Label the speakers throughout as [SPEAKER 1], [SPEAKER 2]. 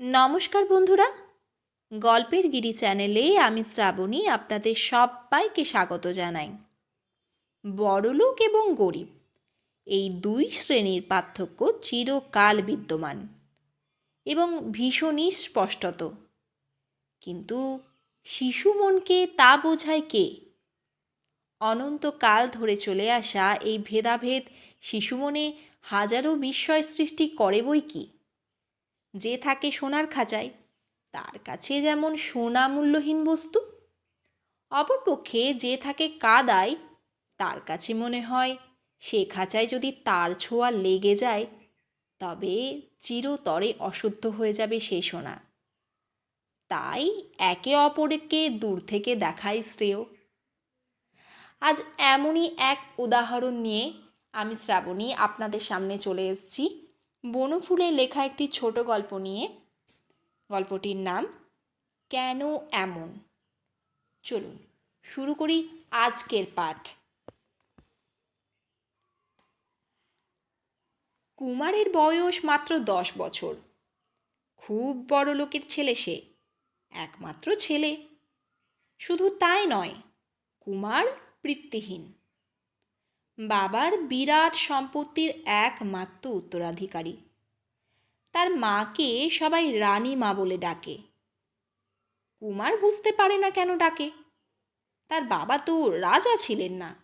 [SPEAKER 1] নমস্কার বন্ধুরা। গল্পের গিরি চ্যানেলে আমি শ্রাবণী আপনাদের সবাইকে স্বাগত জানাই। বড়লোক এবং গরিব, এই দুই শ্রেণির পার্থক্য চিরকাল বিদ্যমান এবং ভীষণই স্পষ্টত। কিন্তু শিশু মনকে তা বোঝায় কে? অনন্তকাল ধরে চলে আসা এই ভেদাভেদ শিশু মনে হাজারো বিস্ময় সৃষ্টি করে বই কি? যে থাকে সোনার খাঁচায় তার কাছে যেমন সোনা মূল্যহীন বস্তু, অপরপক্ষে যে থাকে কাদায়, তার কাছে মনে হয় সে খাঁচায় যদি তার ছোঁয়া লেগে যায়, তবে চিরতরে অশুদ্ধ হয়ে যাবে সে সোনা। তাই একে অপরকে দূর থেকে দেখাই শ্রেয়। আজ এমনই এক উদাহরণ নিয়ে আমি শ্রাবণী আপনাদের সামনে চলে এসেছি। বনফুলের লেখা একটি ছোট গল্প নিয়ে গল্পটির নাম কেন এমন? চলুন, শুরু করি আজকের পাঠ। কুমারের বয়স মাত্র দশ বছর। খুব বড় লোকের ছেলে সে, একমাত্র ছেলে। শুধু তাই নয়, কুমার বৃত্তিহীন। বাবার বিরাট সম্পত্তির একমাত্র উত্তরাধিকারী। তার মাকে সবাই রানী মা বলে ডাকে। কুমার বুঝতে পারে না কেন ডাকে। তার বাবা তো রাজা ছিলেন না।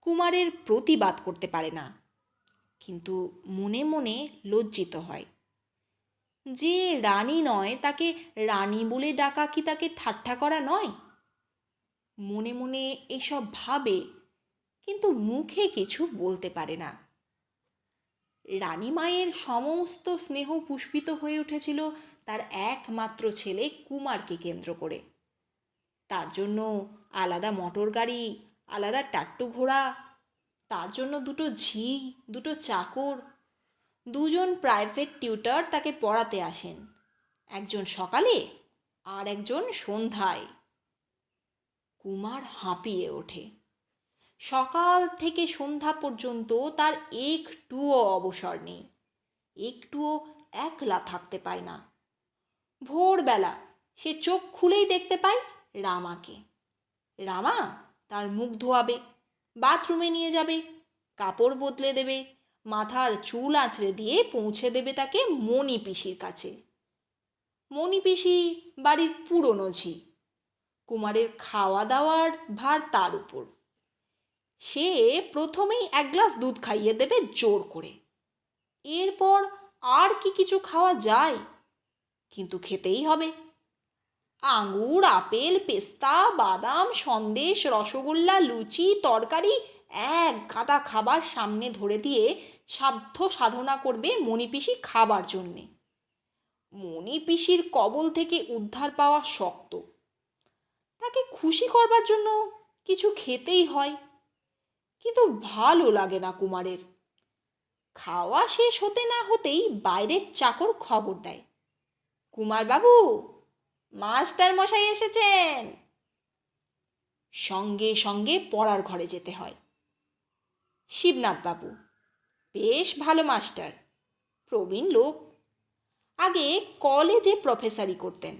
[SPEAKER 1] কুমারের প্রতিবাদ করতে পারে না। কিন্তু মনে মনে লজ্জিত হয়। যে রানী নয়, তাকে রানী বলে ডাকা কি তাকে ঠাট্টা করা নয়? মনে মনে এসব ভাবে কিন্তু মুখে কিছু বলতে পারে না। রানী মায়ের সমস্ত স্নেহ পুষ্পিত হয়ে উঠেছিল তার একমাত্র ছেলে কুমারকে কেন্দ্র করে। তার জন্য আলাদা মোটর গাড়ি, আলাদা টাট্টু ঘোড়া, তার জন্য দুটো ঝি দুটো চাকর, দুজন প্রাইভেট টিউটার তাকে পড়াতে আসেন, একজন সকালে আর একজন সন্ধ্যায়। কুমার হাঁপিয়ে ওঠে। সকাল থেকে সন্ধ্যা পর্যন্ত তার একটুও অবসর নেই। একটুও একলা থাকতে পায় না। ভোরবেলা সে চোখ খুলেই দেখতে পায় রামাকে। রামা তার মুখ ধোয়াবে, বাথরুমে নিয়ে যাবে, কাপড় বদলে দেবে, মাথার চুল আঁচড়ে দিয়ে পৌঁছে দেবে তাকে মণি পিসির কাছে। মণি পিসি বাড়ির পুরনো ঝি। কুমারের খাওয়া দাওয়ার ভার তার উপর। সে প্রথমেই এক গ্লাস দুধ খাইয়ে দেবে জোর করে। এরপর আর কি কিছু খাওয়া যায়? কিন্তু খেতেই হবে। আঙুর আপেল, পেস্তা, বাদাম, সন্দেশ, রসগোল্লা, লুচি, তরকারি এক গাদা খাবার সামনে ধরে দিয়ে সাধ্য সাধনা করবে মণিপিসি খাবার জন্যে। মণিপিসির কবল থেকে উদ্ধার পাওয়া শক্ত। তাকে খুশি করবার জন্য কিছু খেতেই হয়। কিন্তু ভালো লাগে না কুমারের। খাওয়া শেষ হতে না হতেই বাইরের চাকর খবর দেয়। কুমার বাবু মাস্টার মশাই এসেছেন। সঙ্গে সঙ্গে পড়ার ঘরে যেতে হয়। শিবনাথ বাবু, বেশ ভালো মাস্টার, প্রবীণ লোক। আগে কলেজে প্রফেসারি করতেন,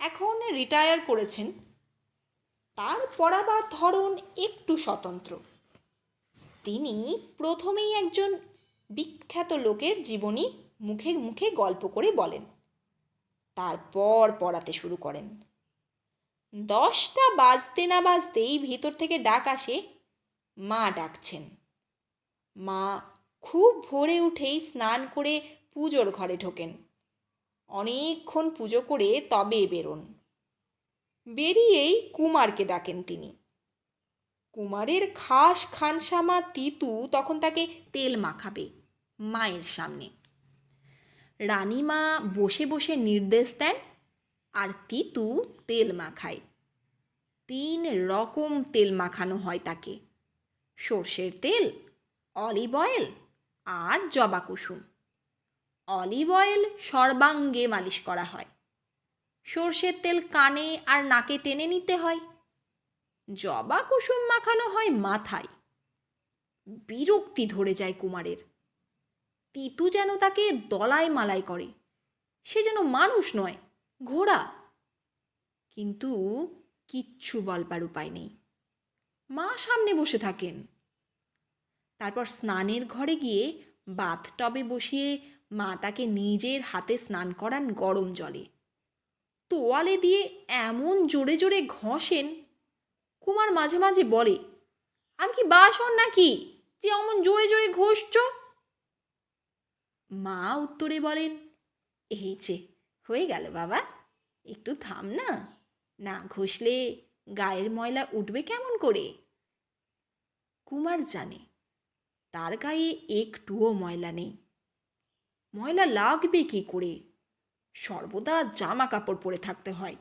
[SPEAKER 1] এখন রিটায়ার করেছেন। তার পড়াবার ধরন একটু স্বতন্ত্র। তিনি প্রথমেই একজন বিখ্যাত লোকের জীবনী মুখে মুখে গল্প করে বলেন। তারপর পড়াতে শুরু করেন। দশটা বাজতে না বাজতেই ভিতর থেকে ডাক আসে, মা ডাকছেন। মা খুব ভোরে উঠেই স্নান করে পুজোর ঘরে ঢোকেন। অনেকক্ষণ পুজো করে তবে বেরোন। বেরিয়েই কুমারকে ডাকেন তিনি। কুমারের খাস খানসামা তিতু তখন তাকে তেল মাখাবে মায়ের সামনে। রানীমা বসে বসে নির্দেশ দেন, আর তিতু তেল মাখায়। তিন রকম তেল মাখানো হয় তাকে, সর্ষের তেল, অলিভ অয়েল আর জবা কুসুম। অলিভ অয়েল সর্বাঙ্গে মালিশ করা হয়। সর্ষের তেল কানে আর নাকে টেনে নিতে হয়। জবা কুসুম মাখানো হয় মাথায়। বিরক্তি ধরে যায় কুমারের। তিতু যেন তাকে দলায় মালাই করে। সে যেন মানুষ নয়, ঘোড়া। কিন্তু কিচ্ছু বলবার উপায় নেই। মা সামনে বসে থাকেন। তারপর স্নানের ঘরে গিয়ে বাথ টবে বসিয়ে মা তাকে নিজের হাতে স্নান করান গরম জলে। তোয়ালে দিয়ে এমন জোরে জোরে ঘষেন কুমার মাঝে মাঝে বলে, আমি কি বাসন নাকি? যে অমন জোরে জোরে ঘষছ? মা উত্তরে বলেন, এই যে, হয়ে গেল বাবা, একটু থাম না। না ঘষলে গায়ের ময়লা উঠবে কেমন করে? কুমার জানে, তার গায়ে একটুও ময়লা নেই। ময়লা লাগবে কি করে? সর্বদা জামা কাপড় পরে থাকতে হয়।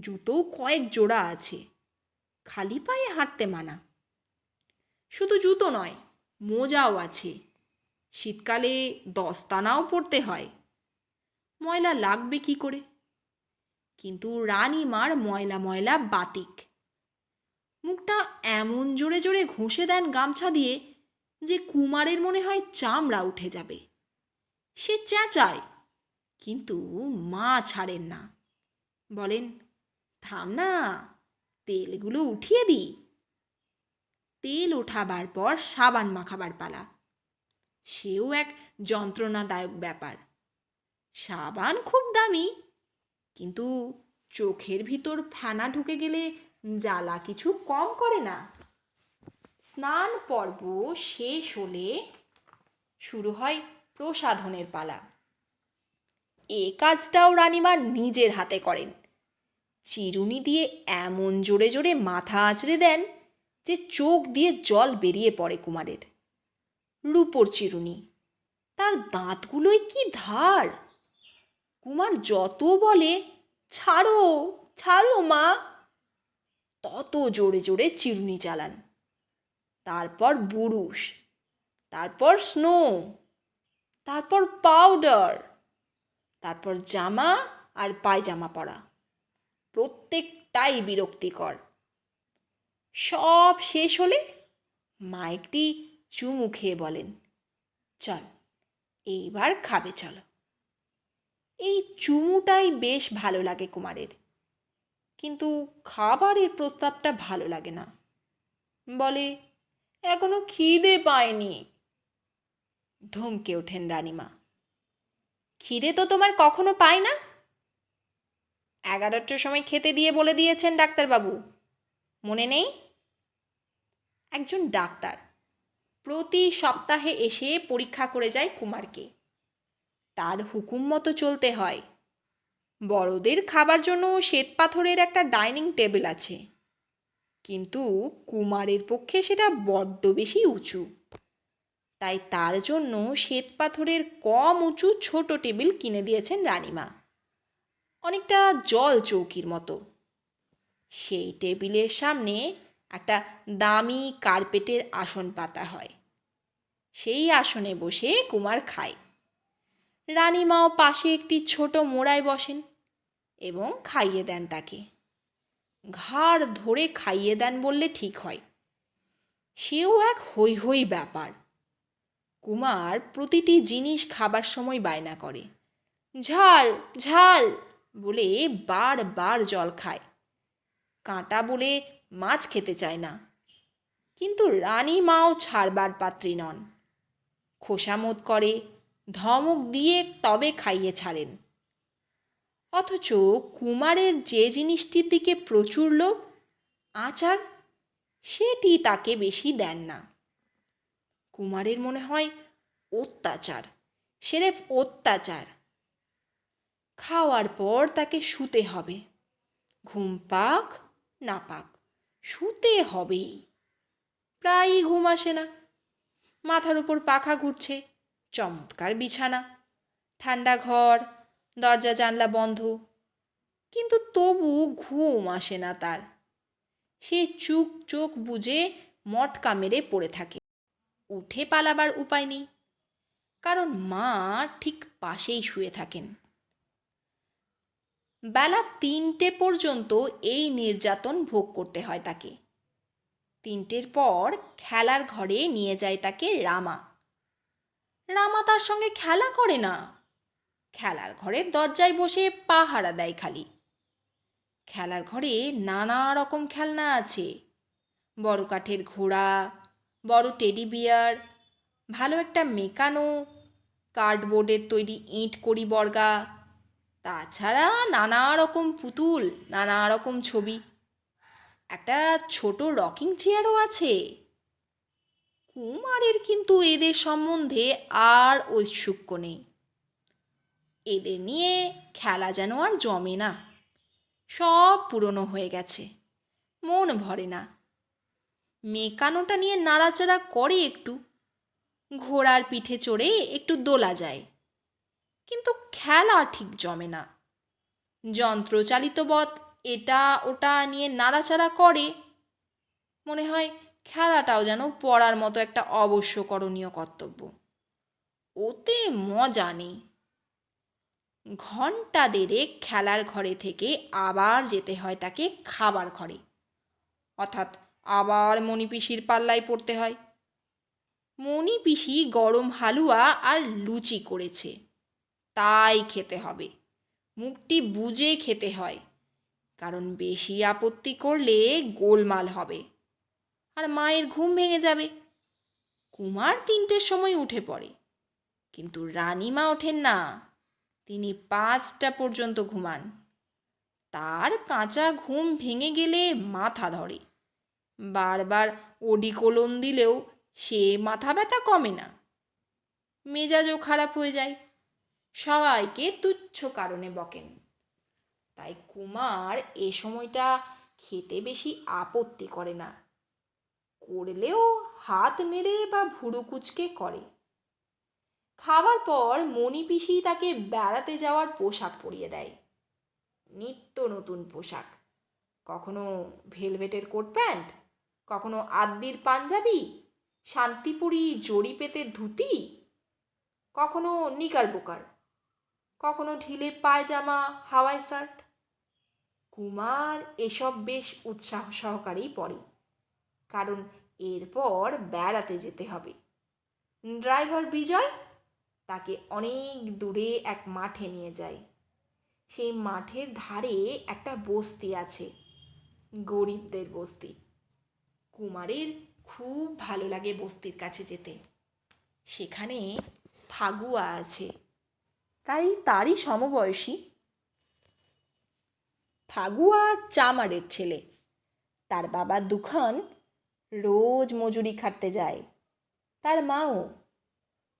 [SPEAKER 1] জুতো কয়েক জোড়া আছে। খালি পায়ে হাঁটতে মানা। শুধু জুতো নয়, মোজাও আছে। শীতকালে দস্তানাও পরতে হয়। ময়লা লাগবে কি করে? কিন্তু রানীমার ময়লা ময়লা বাতিক। মুখটা এমন জোরে জোরে ঘষে দেন গামছা দিয়ে যে কুমারের মনে হয় চামড়া উঠে যাবে। সে চেঁচায়, কিন্তু মা ছাড়েন না। বলেন, থাম না তেলগুলো উঠিয়ে দিই। তেল ওঠাবার পর সাবান মাখাবার পালা। সেও এক যন্ত্রণাদায়ক ব্যাপার। সাবান খুব দামি, কিন্তু চোখের ভিতর ফেনা ঢুকে গেলে জ্বালা কিছু কম করে না। স্নান পর্ব শেষ হলে শুরু হয় প্রসাধনের পালা। এ কাজটাও রানীমা নিজের হাতে করেন। চিরুনি দিয়ে এমন জোরে জোরে মাথা আঁচড়ে দেন যে চোখ দিয়ে জল বেরিয়ে পড়ে কুমারের। রূপোর চিরুনি, তার দাঁতগুলোই কি ধার? কুমার যত বলে, ছাড়ো ছাড়ো মা। তত জোরে জোরে চিরুনি চালান। তারপর বুরুষ তারপর স্নো, তারপর পাউডার, তারপর জামা আর পায়জামা পরা। প্রত্যেকটাই বিরক্তিকর। সব শেষ হলে মা একটি চুমু খেয়ে বলেন, চল, এইবার খাবে, চলো। এই চুমুটাই বেশ ভালো লাগে কুমারের, কিন্তু খাবারের প্রস্তাবটা ভালো লাগে না। বলে, এখনও খিদে পায়নি। ধমকে ওঠেন রানীমা, খিদে তো তোমার কখনো পায় না? এগারোটার সময় খেতে দিয়ে বলে দিয়েছেন ডাক্তারবাবু। মনে নেই? একজন ডাক্তার। প্রতি সপ্তাহে এসে পরীক্ষা করে যায় কুমারকে। তার হুকুম মতো চলতে হয়। বড়দের খাবার জন্য শ্বেত পাথরের একটা ডাইনিং টেবিল আছে। কিন্তু কুমারের পক্ষে সেটা বড্ড বেশি উঁচু। তাই তার জন্য শ্বেত পাথরের কম উঁচু ছোট টেবিল কিনে দিয়েছেন রানীমা। অনেকটা জল চৌকির মতো। সেই টেবিলের সামনে একটা দামি কার্পেটের আসন পাতা হয়। সেই আসনে বসে কুমার খায়। রানীমাও পাশে একটি ছোট মোড়ায় বসেন এবং খাইয়ে দেন তাকে। ঘাড় ধরে খাইয়ে দেন বললে ঠিক হয়। সেও এক হই হই ব্যাপার। কুমার প্রতিটি জিনিস খাবার সময় বায়না করে। ঝাল ঝাল বলে বারবার জল খায়। কাঁটা বলে মাছ খেতে চায় না। কিন্তু রানী মাও ছাড়বার পাত্রী নন। খোসামত করে, ধমক দিয়ে তবে খাইয়ে ছাড়েন। অথচ কুমারের যে জিনিসটির দিকে প্রচুর লোভ, আচার, সেটি তাকে বেশি দেন না। কুমারের মনে হয় অত্যাচার, সেরেফ অত্যাচার। খাওয়ার পর তাকে শুতে হবে। ঘুম পাক, না পাক, শুতে হবেই। প্রায়ই ঘুম আসে না। মাথার উপর পাখা ঘুরছে, চমৎকার বিছানা, ঠান্ডা ঘর, দরজা, জানলা বন্ধ। কিন্তু তবু ঘুম আসে না তার। সে চুক চোখ বুঝে মটকা মেরে পড়ে থাকে। উঠে পালাবার উপায় নেই। কারণ মা ঠিক পাশেই শুয়ে থাকেন। বেলা তিনটে পর্যন্ত এই নির্যাতন ভোগ করতে হয় তাকে। তিনটের পর খেলার ঘরে নিয়ে যায় তাকে রামা। রামা তার সঙ্গে খেলা করে না। খেলার ঘরের দরজায় বসে পাহারা দেয় খালি। খেলার ঘরে নানা রকম খেলনা আছে। বড় কাঠের ঘোড়া, বড় টেডি বিয়ার, ভালো একটা মেকানো, কার্ডবোর্ডের তৈরি ইঁট কড়ি বর্গা তাছাড়া নানা রকম পুতুল, নানা রকম ছবি। একটা ছোট রকিং চেয়ারও আছে। কুমারের কিন্তু এদের সম্বন্ধে আর ঐৎসুক্য নেই। এদের নিয়ে খেলা যেন আর জমে না। সব পুরনো হয়ে গেছে। মন ভরে না। মেকানোটা নিয়ে নাড়াচাড়া করে একটু। ঘোড়ার পিঠে চড়ে একটু দোলা যায়। কিন্তু খেলা ঠিক জমে না। যন্ত্রচালিত বৎ এটা ওটা নিয়ে নাড়াচাড়া করে। মনে হয় খেলাটাও যেন পড়ার মতো একটা অবশ্যকরণীয় কর্তব্য। ওতে মজা নেই। ঘণ্টা দেড়েক খেলার ঘরে থেকে আবার যেতে হয় তাকে খাবার ঘরে। অর্থাৎ আবার মণিপিসির পাল্লায় পড়তে হয়। মণিপিসি গরম হালুয়া আর লুচি করেছে। তাই খেতে হবে। মুখটি বুঝে খেতে হয়। কারণ বেশি আপত্তি করলে গোলমাল হবে। আর মায়ের ঘুম ভেঙে যাবে। কুমার তিনটের সময় উঠে পড়ে। কিন্তু রানীমা ওঠেন না। তিনি পাঁচটা পর্যন্ত ঘুমান। তার কাঁচা ঘুম ভেঙে গেলে মাথা ধরে। বারবার ওডিকোলন দিলেও সে মাথা ব্যথা কমে না। মেজাজও খারাপ হয়ে যায়। সবাইকে তুচ্ছ কারণে বকেন। তাই কুমার এ সময়টা খেতে বেশি আপত্তি করে না। করলেও হাত নেড়ে বা ভুরু কুচকে করে। খাবার পর মণিপিসি তাকে বেড়াতে যাওয়ার পোশাক পরিয়ে দেয়। নিত্য নতুন পোশাক। কখনো ভেলভেটের কোট প্যান্ট, কখনো আদ্দির পাঞ্জাবি, শান্তিপুরি জড়ি পেতে ধুতি, কখনো নিকার বোকার কখনো ঢিলে পায়জামা, হাওয়াই শার্ট। কুমার এসব বেশ উৎসাহ সহকারেই পড়ে কারণ এরপর বেড়াতে যেতে হবে। ড্রাইভার বিজয় তাকে অনেক দূরে এক মাঠে নিয়ে যায়। সেই মাঠের ধারে একটা বস্তি আছে, গরিবদের বস্তি। কুমারের খুব ভালো লাগে বস্তির কাছে যেতে। সেখানে ফাগুয়া আছে। তাই তারই সমবয়সী ফাগুয়া চামারের ছেলে। তার বাবা দুখান রোজ মজুরি খাটতে যায়। তার মাও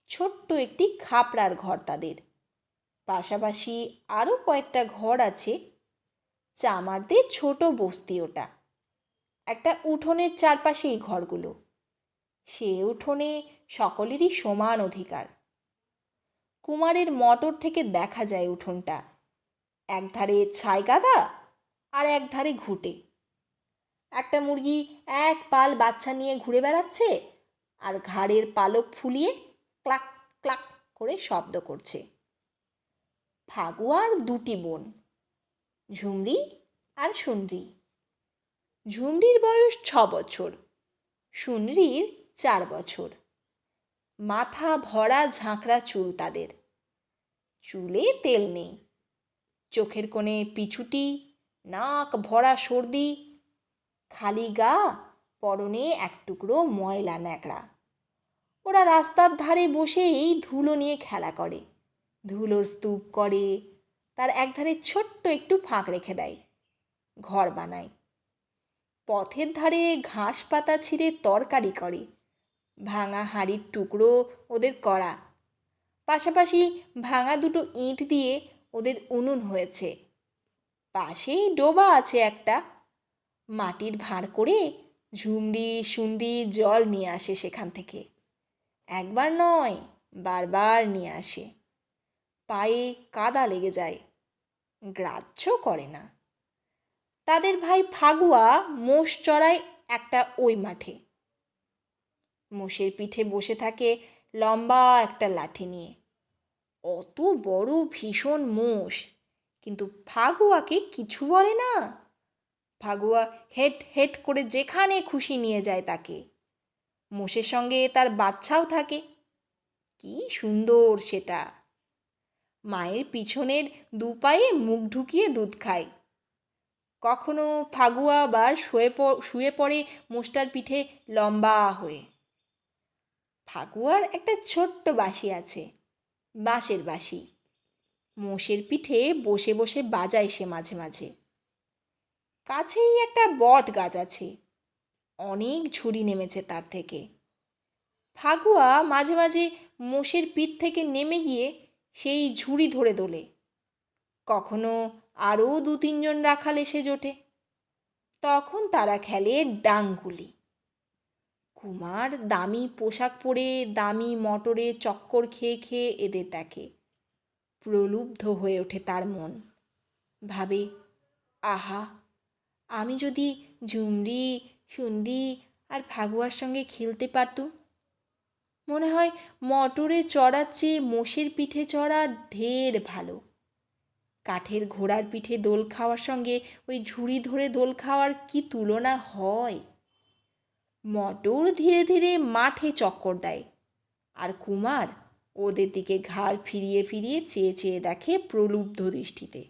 [SPEAKER 1] ছোট্ট একটি খাপড়ার ঘর তাদের। পাশাপাশি আরও কয়েকটা ঘর আছে চামারদের ছোট বস্তি ওটা। একটা উঠোনের চারপাশে এই ঘরগুলো। সে উঠোনে সকলেরই সমান অধিকার। কুমারের মটর থেকে দেখা যায় উঠোনটা। একধারে ছাই গাদা আর একধারে ঘুটে। একটা মুরগি এক পাল বাচ্চা নিয়ে ঘুরে বেড়াচ্ছে আর ঘাড়ের পালক ফুলিয়ে ক্লাক ক্লাক করে শব্দ করছে। ফাগুয়ার দুটি বোন, ঝুমরি আর সুনরি ঝুমরির বয়স ছ বছর সুনরির চার বছর। মাথা ভরা ঝাঁকড়া চুল তাদের। চুলে তেল নেই। চোখের কোণে পিছুটি, নাক ভরা সর্দি, খালি গা, পরনে এক টুকরো ময়লা ন্যাকড়া। ওরা রাস্তার ধারে বসেই ধুলো নিয়ে খেলা করে। ধুলোর স্তূপ করে, তার একধারে ছোট্ট একটু ফাঁক রেখে দেয়। ঘর বানায়। পথের ধারে ঘাস পাতা ছিঁড়ে তরকারি করে। ভাঙা হাঁড়ির টুকরো ওদের করা পাশাপাশি ভাঙা দুটো ইঁট দিয়ে ওদের উনুন হয়েছে। পাশেই ডোবা আছে একটা। মাটির ভাঁড় করে ঝুমড়ি সুন্ডি জল নিয়ে আসে সেখান থেকে। একবার নয়, বারবার নিয়ে আসে। পায়ে কাদা লেগে যায়। গ্রাহ্য করে না। তাদের ভাই ফাগুয়া মোষ চড়ায় একটা ওই মাঠে। মোষের পিঠে বসে থাকে লম্বা একটা লাঠি নিয়ে। অত বড় ভীষণ মোষ, কিন্তু ফাগুয়াকে কিছু বলে না। ফাগুয়া হেট হেট করে যেখানে খুশি নিয়ে যায় তাকে। মোষের সঙ্গে তার বাচ্চাও থাকে। কি সুন্দর সেটা। মায়ের পিছনের দু পায়ে মুখ ঢুকিয়ে দুধ খায়। কখনো ফাগুয়া আবার শুয়ে শুয়ে পড়ে মোষটার পিঠে লম্বা হয়ে। ফাগুয়ার একটা ছোট্ট বাঁশি আছে, বাঁশের বাঁশি। মোষের পিঠে বসে বসে বাজায় সে মাঝে মাঝে। কাছেই একটা বট গাছ আছে, অনেক ঝুড়ি নেমেছে তার থেকে। ফাগুয়া মাঝে মাঝে মোষের পিঠ থেকে নেমে গিয়ে সেই ঝুড়ি ধরে দোলে কখনো আরও দু তিনজন রাখাল এসে জোটে। তখন তারা খেলে ডাংগুলি কুমার দামি পোশাক পরে দামি মটরে চক্কর খেয়ে খেয়ে এদের দেখে। প্রলুব্ধ হয়ে ওঠে তার মন। ভাবে, আহা, আমি যদি ঝুমরি সুন্ডি আর ফাগুয়ার সঙ্গে খেলতে পারতুম? মনে হয় মটরে চড়ার চেয়ে মোষের পিঠে চড়া ঢের ভালো। কাঠের ঘোড়ার পিঠে দোল খাওয়ার সঙ্গে ওই ঝুড়ি ধরে দোল খাওয়ার কি তুলনা হয়? মটর ধীরে ধীরে মাঠে চক্কর দেয়। আর কুমার ওদের দিকে ঘাড় ফিরিয়ে ফিরিয়ে চেয়ে চেয়ে দেখে প্রলুব্ধ দৃষ্টিতে।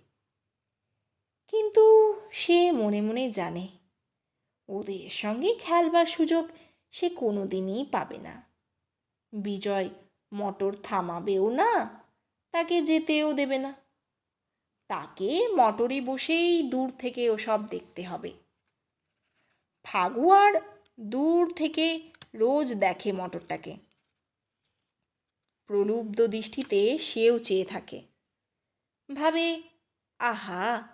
[SPEAKER 1] কিন্তু সে মনে মনে জানে, ওদের সঙ্গে খেলবার সুযোগ সে কোনো দিনই পাবে না। বিজয় মটর থামাবেও না, তাকে যেতেও দেবে না। তাকে মটরে বসেই দূর থেকে ওসব দেখতে হবে। ফাগুয়ার দূর থেকে রোজ দেখে মটরটাকে। প্রলুব্ধ দৃষ্টিতে সেও চেয়ে থাকে। ভাবে, আহা,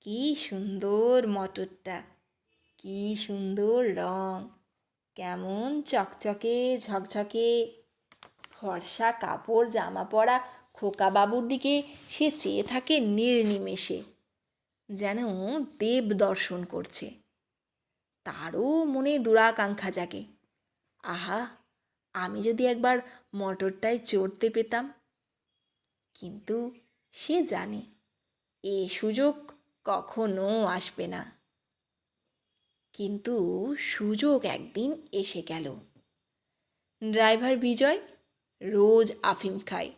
[SPEAKER 1] কি সুন্দর মটরটা, কি সুন্দর রং, কেমন চকচকে, ঝকঝকে। ফর্সা কাপড়, জামা পরা খোকা বাবুর দিকে সে চেয়ে থাকে নির্নিমেষে, যেন দেব দর্শন করছে। তারও মনে দুরাকাঙ্ক্ষা জাগে। আহা, আমি যদি একবার মটরটায় চড়তে পেতাম। কিন্তু সে জানে, এ সুযোগ কখনো আসবে না। কিন্তু সুযোগ একদিন এসে গেল। ড্রাইভার বিজয় রোজ আফিম খায়।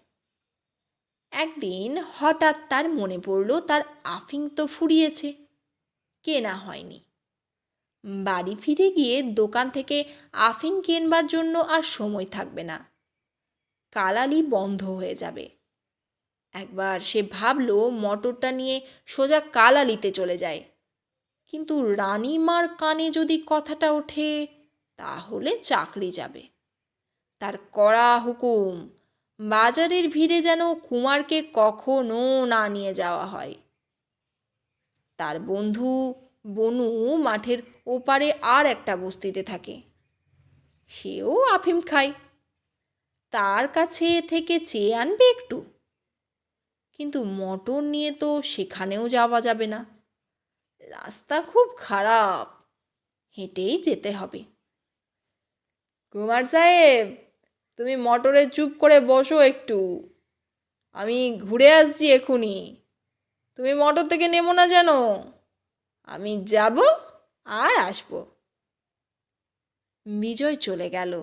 [SPEAKER 1] একদিন হঠাৎ তার মনে পড়ল, তার আফিং তো ফুরিয়েছে। কেনা হয়নি। বাড়ি ফিরে গিয়ে দোকান থেকে আফিং কেনবার জন্য আর সময় থাকবে না। কালালি বন্ধ হয়ে যাবে। একবার সে ভাবল মটরটা নিয়ে সোজা কালালিতে চলে যায়। কিন্তু রানীমার কানে যদি কথাটা ওঠে, তাহলে চাকরি যাবে। তার কড়া হুকুম, বাজারের ভিড়ে যেন কুমারকে কখনো না নিয়ে যাওয়া হয়। তার বন্ধু বনু মাঠের ওপারে আর একটা বস্তিতে থাকে। সেও আফিম খায়। তার কাছে থেকে চেয়ে আনবে একটু। কিন্তু মটর নিয়ে তো সেখানেও যাওয়া যাবে না। রাস্তা খুব খারাপ। হেঁটেই যেতে হবে। কুমার সাহেব, তুমি মটরে চুপ করে বসো একটু। আমি ঘুরে আসছি এখুনি। তুমি মটর থেকে নেমো না যেন। আমি যাব আর আসব। বিজয় চলে গেল।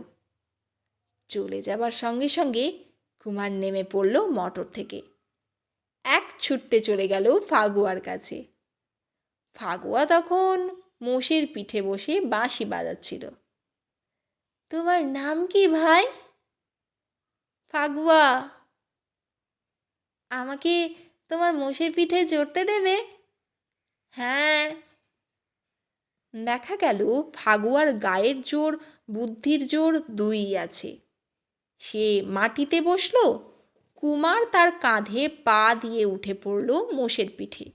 [SPEAKER 1] চলে যাবার সঙ্গে সঙ্গে কুমার নেমে পড়ল মটর থেকে। এক ছুটতে চলে গেল ফাগুয়ার কাছে। ফাগুয়া তখন মোষের পিঠে বসে বাঁশি বাজাচ্ছিল। তোমার নাম কি ভাই? ফাগুয়া। আমাকে তোমার মোষের পিঠে চড়তে দেবে? হ্যাঁ। দেখা গেল ফাগুয়ার গায়ের জোর, বুদ্ধির জোর দুই আছে। সে মাটিতে বসল, কুমার তার কাঁধে পা দিয়ে উঠে পড়ল মোষের পিঠে।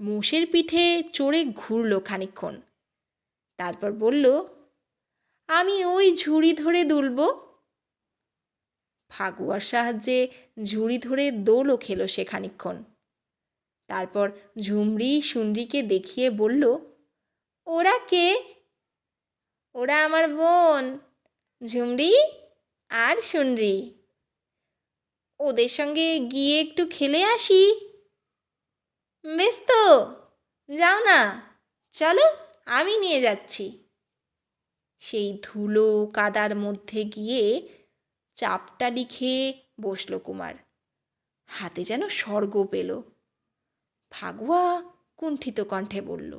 [SPEAKER 1] মোষের পিঠে চড়ে ঘুরল খানিক্ষণ তারপর বলল, আমি ওই ঝুড়ি ধরে দুলব। ফাগুয়ার সাহায্যে ঝুড়ি ধরে দোলও খেলো সে খানিক্ষণ তারপর ঝুমরি সুনরিকে দেখিয়ে বলল, ওরা কে? ওরা আমার বোন ঝুমরি আর সুনরি ওদের সঙ্গে গিয়ে একটু খেলে আসি। বেশ তো, যাও না, চলো আমি নিয়ে যাচ্ছি। সেই ধুলো কাদার মধ্যে গিয়ে চাপটা লিখে বসল কুমার। হাতে যেন স্বর্গ পেল। ফাগুয়া কুণ্ঠিত কণ্ঠে বলল,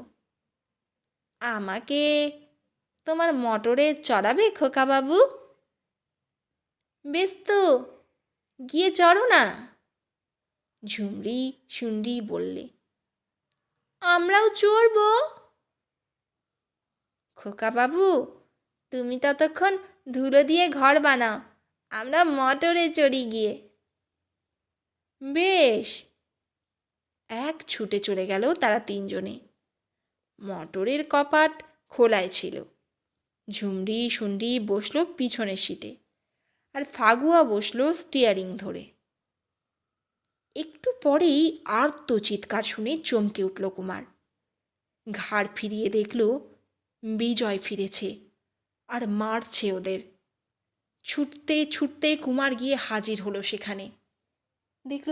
[SPEAKER 1] আমাকে তোমার মটরে চড়াবে খোকাবাবু? বেশ তো, গিয়ে চড়ো না। ঝুমরি শুন্ডি বললে, আমরাও চড়ব। খোকাবাবু, তুমি ততক্ষণ ধুলো দিয়ে ঘর বানাও, আমরা মটরে চড়ি গিয়ে। বেশ এক ছুটে চলে গেল তারা তিনজনে। মটরের কপাট খোলায় ছিল। ঝুমড়ি শুন্ডি বসল পিছনের সিটে আর ফাগুয়া বসল স্টিয়ারিং ধরে। একটু পরেই আর্ত চিৎকার শুনে চমকে উঠল কুমার। ঘাড় ফিরিয়ে দেখল বিজয় ফিরেছে আর মারছে ওদের। ছুটতে ছুটতে কুমার গিয়ে হাজির হলো সেখানে। দেখল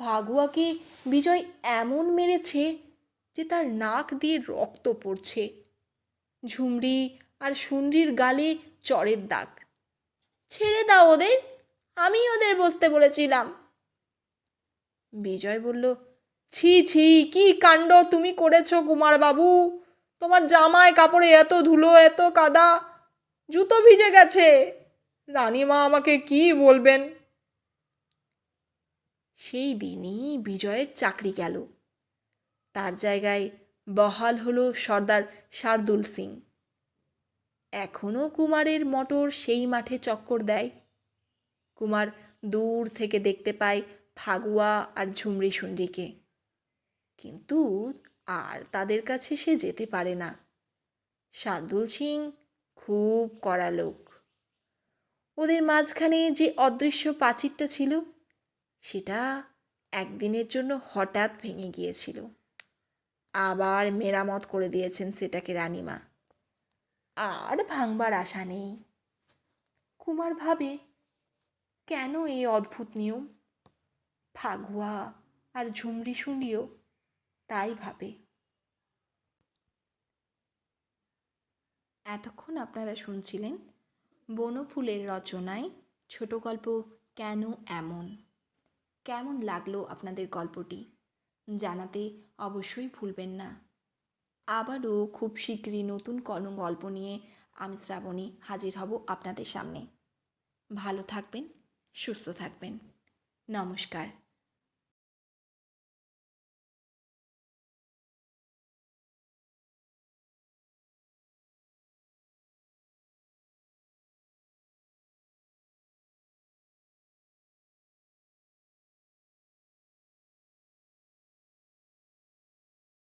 [SPEAKER 1] ফাগুয়াকে বিজয় এমন মেরেছে যে তার নাক দিয়ে রক্ত পড়ছে? ঝুমরি আর সুন্ডির গালে চরের দাগ। ছেড়ে দাও ওদের, আমি ওদের বসতে বলেছিলাম। বিজয় বলল, ছি ছি, কি কাণ্ড তুমি করেছ কুমার বাবু তোমার জামায় কাপড়ে এত ধুলো, এত কাদা, জুতো ভিজে গেছে। রানীমা আমাকে কি বলবেন? সেই দিনই বিজয়ের চাকরি গেল। তার জায়গায় বহাল হলো সর্দার শার্দুল সিং। এখনও কুমারের মটর সেই মাঠে চক্কর দেয়। কুমার দূর থেকে দেখতে পায় ফাগুয়া আর ঝুমরি সুন্ডিকে। কিন্তু আর তাদের কাছে সে যেতে পারে না। শার্দুল সিং খুব কড়া লোক। ওদের মাঝখানে যে অদৃশ্য প্রাচীরটা ছিল সেটা একদিনের জন্য হঠাৎ ভেঙে গিয়েছিল। আবার মেরামত করে দিয়েছেন সেটাকে রানীমা। আর ভাঙবার আশা নেই। কুমার ভাবে, কেন এই অদ্ভুত নিয়ম? ফাগুয়া আর ঝুমড়ি শুনিও তাই ভাবে। এতক্ষণ আপনারা শুনছিলেন বনফুলের রচনায় ছোট গল্প কেন এমন? কেমন লাগল আপনাদের গল্পটি? জানাতে অবশ্যই ভুলবেন না। আবারও খুব শীঘ্রই নতুন কোনো গল্প নিয়ে আমি শ্রাবণী হাজির হব আপনাদের সামনে। ভালো থাকবেন, সুস্থ থাকবেন। নমস্কার।